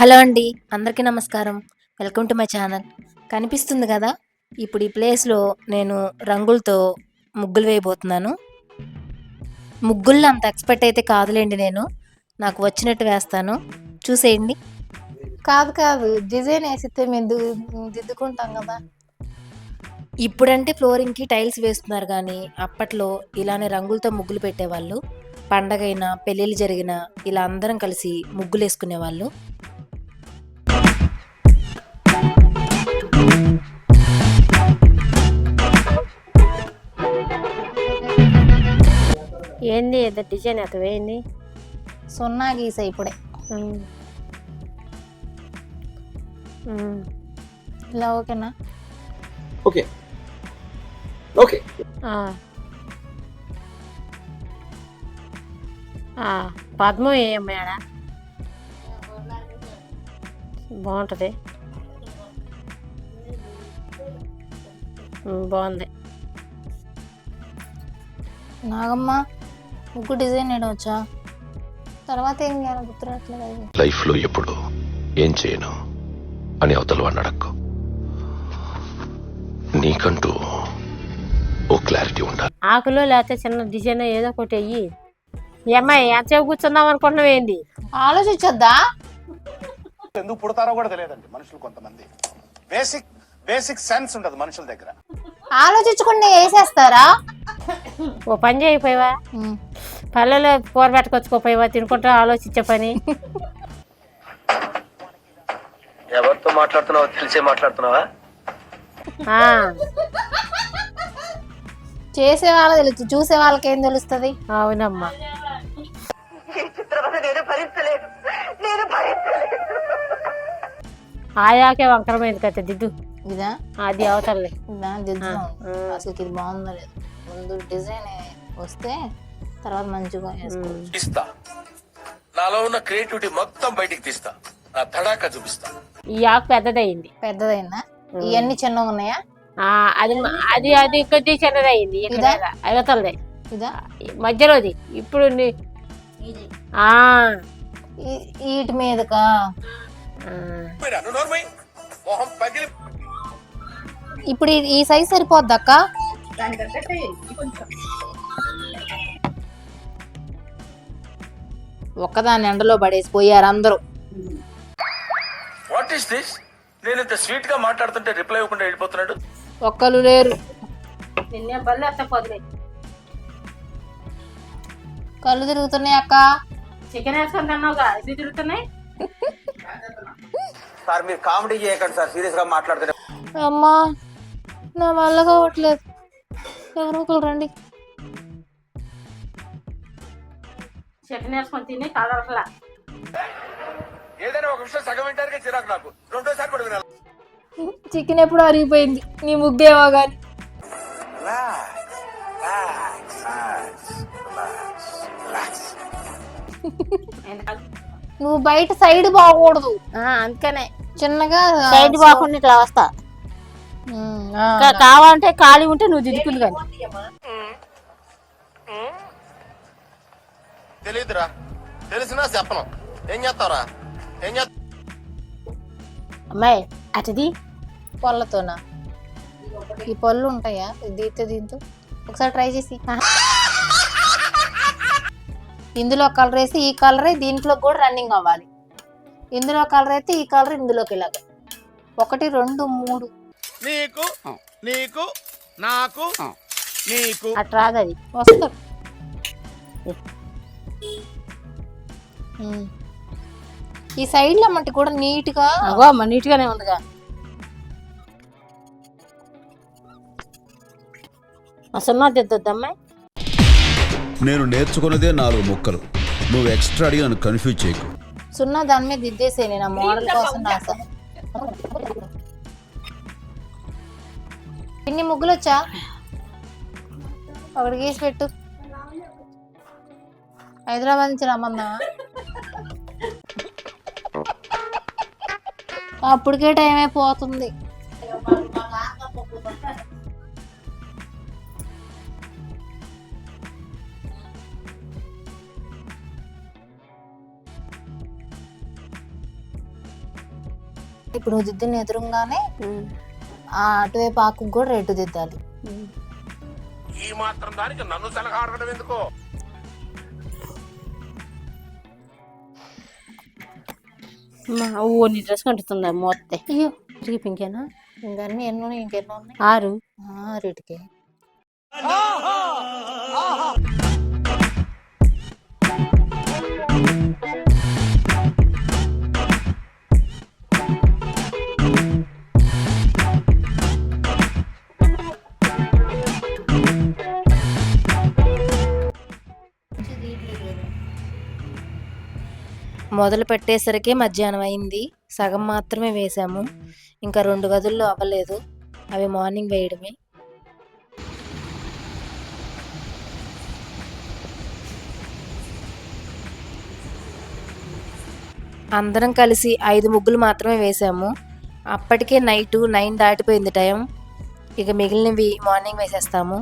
Hello అండి అందరికీ నమస్కారం. Welcome to my channel. కనిపిస్తుంది కదా ఇప్పుడు ఈ ప్లేస్లో నేను రంగులతో ముగ్గులు వేయబోతున్నాను. ముగ్గుల్లో అంత ఎక్స్పర్ట్ అయితే కాదులేండి నేను నాకు వచ్చినట్టు వేస్తాను. చూసేయండి. కాదు కాదు డిజైన్ వేసితే మేము దిద్దుకుంటాం కదా. ఇప్పుడంటే ఫ్లోరింగ్కి టైల్స్ వేస్తున్నారు కానీ అప్పట్లో ఇలానే రంగులతో ముగ్గులు పెట్టేవాళ్ళు. పండగైనా పెళ్ళిళ్ళు జరిగినా ఇలా అందరం కలిసి ముగ్గులు వేసుకునేవాళ్ళు. ఏంది? ఏదో డిజైన్ అత వేయండి సున్నా గీసా ఇప్పుడే. ఇలా ఓకేనా? ఓకే. ఓకే. పద్మం ఏమయ్యాడా బాగుంటుంది. ఉమ్, బాగుంది. నాగమ్మ? ముగ్గు డిజైన్ వేయడం వచ్చా తర్వాత ఏం చేయాలి గుర్తురావట్లేదు అది. లైఫ్లో ఎప్పుడు ఏం చేయను అని అవతల వాడిని అడక్కు. నీకంటూ ఓ క్లారిటీ ఉండాలి. ఆకులో లేకపోతే చిన్న డిజైన్ ఏదో ఒకటి వెయ్యి ఈ అమ్మాయి ఎంతసేపు కూర్చుందాం అనుకుంటున్నావు ఏంది? ఆలోచించొద్దా? ఎందుకు పుడతారో కూడా తెలియదండి మనుషులు కొంతమంది. బేసిక్ బేసిక్ సెన్స్ ఉండదు మనుషుల దగ్గర. ఆలోచించకుండా వేసేస్తారా? ఓ పని చేయకపోయావా? ఉమ్. పల్లెలో కూర పెట్టుకొచ్చుకోపోయావా? తినుకుంటా ఆలోచించే పని. ఎవరితో మాట్లాడుతున్నావో తెలిసే మాట్లాడుతున్నావా? ఆ, చేసే వాళ్ళకి తెలుసు చూసే వాళ్ళకి ఏం తెలుస్తుంది? అవునమ్మా. ఆయాకే వంకరమైంది కదా దిద్దు. ఇదా? అది అవతలే ఇదా? దిద్దుదాం. అసలు ఇది బాగుందో లేదు. ముందు డిజైన్ వస్తే తర్వాత మంచిగా వేసుకోవచ్చు ఇస్తా నాలో ఉన్న క్రియేటివిటీ మొత్తం బయటికి తీస్తా. నా తడాక చూపిస్తా. ఈ ఆకు పెద్దదయింది. పెద్దదైందా? ఇవన్నీ చిన్నగా ఉన్నాయా? ఆ, అది అది అది కొద్ది చిన్నదయింది ఇక్కడ ఇదా? అవతలది ఇదా? మధ్యలోది. ఇప్పుడు నీ- ఆ, ఈ- వీటి మీదకా? ఆ. మీరు అను నోర్మై మొహం పగిలి ఇప్పుడు ఈ- ఈ సైజ్ సరిపోద్ది అక్క? ఒక్కదాన్ని ఎండలో పడేసి పోయారు అందరూ. వాట్ ఈస్ దిస్ నేను ఇంత స్వీట్గా మాట్లాడుతుంటే రిప్లై ఇవ్వకుండా వెళ్ళిపోతున్నాడు. ఒక్కరు లేరు. నిన్నే బళ్ళు ఎత్తపోదులే కళ్ళు తిరుగుతున్నాయి అక్క. చికెన్ వేసుకొని తిన్నావుగా? ఇది తిరుగుతున్నాయి? సార్ మీరు కామెడీ చేయకండి సార్ సీరియస్గా మాట్లాడుతున్నారు అమ్మా నా వల్ల కావట్లేదు. ఎవరో ఒకరు రండి. చికెన్ వేసుకొని తిని కలర్లా ఏదైనా ఒక విషయం సగం వింటానికే చిరాకు నాకు. రెండోసారి కూడా వినాలి. చికెన్ ఎప్పుడు అరిగిపోయింది నీ ముగ్గేవా గాని. నువ్వు బయట సైడ్ బాగకూడదు. అందుకనే. చిన్నగా సైడ్ పోకుండా ఇట్లా వస్తా ఉమ్, ఆ, కా- కావాలంటే ఖాళీ ఉంటే నువ్వు దిద్దుకుంది కానీ. తెలియదురా తెలిసినా చెప్పను. ఏం చేస్తావురా? ఏం చేస్తా అమ్మాయి అటుది పళ్ళతోనా? ఈ పళ్ళు ఉంటాయా? దీంతో దీంతో? ఒకసారి ట్రై చేసి. ఇందులో కలర్ వేసి ఈ కలరే దీంట్లో కూడా రన్నింగ్ అవ్వాలి. ఇందులో కలర్ అయితే ఈ కలర్ ఇందులోకి ఇలాగ. ఒకటి రెండు మూడు. నీకు నీకు నాకు నీకు. అటు రాదు అది. వస్తారు. ఈ సైడ్లో మట్టి కూడా నీట్గా అగో అమ్మ నీట్గానే ఉందిగా. అసలు దిద్దొద్దు అమ్మాయి నేను నేర్చుకున్నదే నాలుగు ముక్కలు. నువ్వు ఎక్స్ట్రా అడిగి నన్ను కన్ఫ్యూజ్ చేయకు. సున్నా దాని మీద దిద్దేసే నేను ఆ మోడల్ కోసం రాసా. ఇన్ని ముగ్గులు వచ్చా ఒకటి గీసి పెట్టు. హైదరాబాద్ నుంచి రమ్మన్నా? అప్పటికే టైం అయిపోతుంది. ఇప్పుడు నువ్వు దిద్దిన ఎదురుగానే ఆ అటువైపు ఆకు కూడా రెడ్ దిద్దాలి. ఈ మాత్రం దానికి నన్ను సలహా అడగడం ఎందుకో? మా ఓ నీ డ్రెస్ కంటుతుందా మోస్తే అయ్యో తిరిగి పింకేనా? ఇంకా అన్ని ఎన్నో ఇంకెన్నో ఉన్నాయి? ఆరు. ఆరిటికి మొదలు పెట్టేసరికి మధ్యాహ్నం అయింది. సగం మాత్రమే వేసాము ఇంకా రెండు గదుల్లో అవ్వలేదు. అవి మార్నింగ్ వేయడమే. అందరం కలిసి ఐదు ముగ్గులు మాత్రమే వేసాము అప్పటికే నైటు నైన్ దాటిపోయింది టైం. ఇక మిగిలినవి మార్నింగ్ వేసేస్తాము.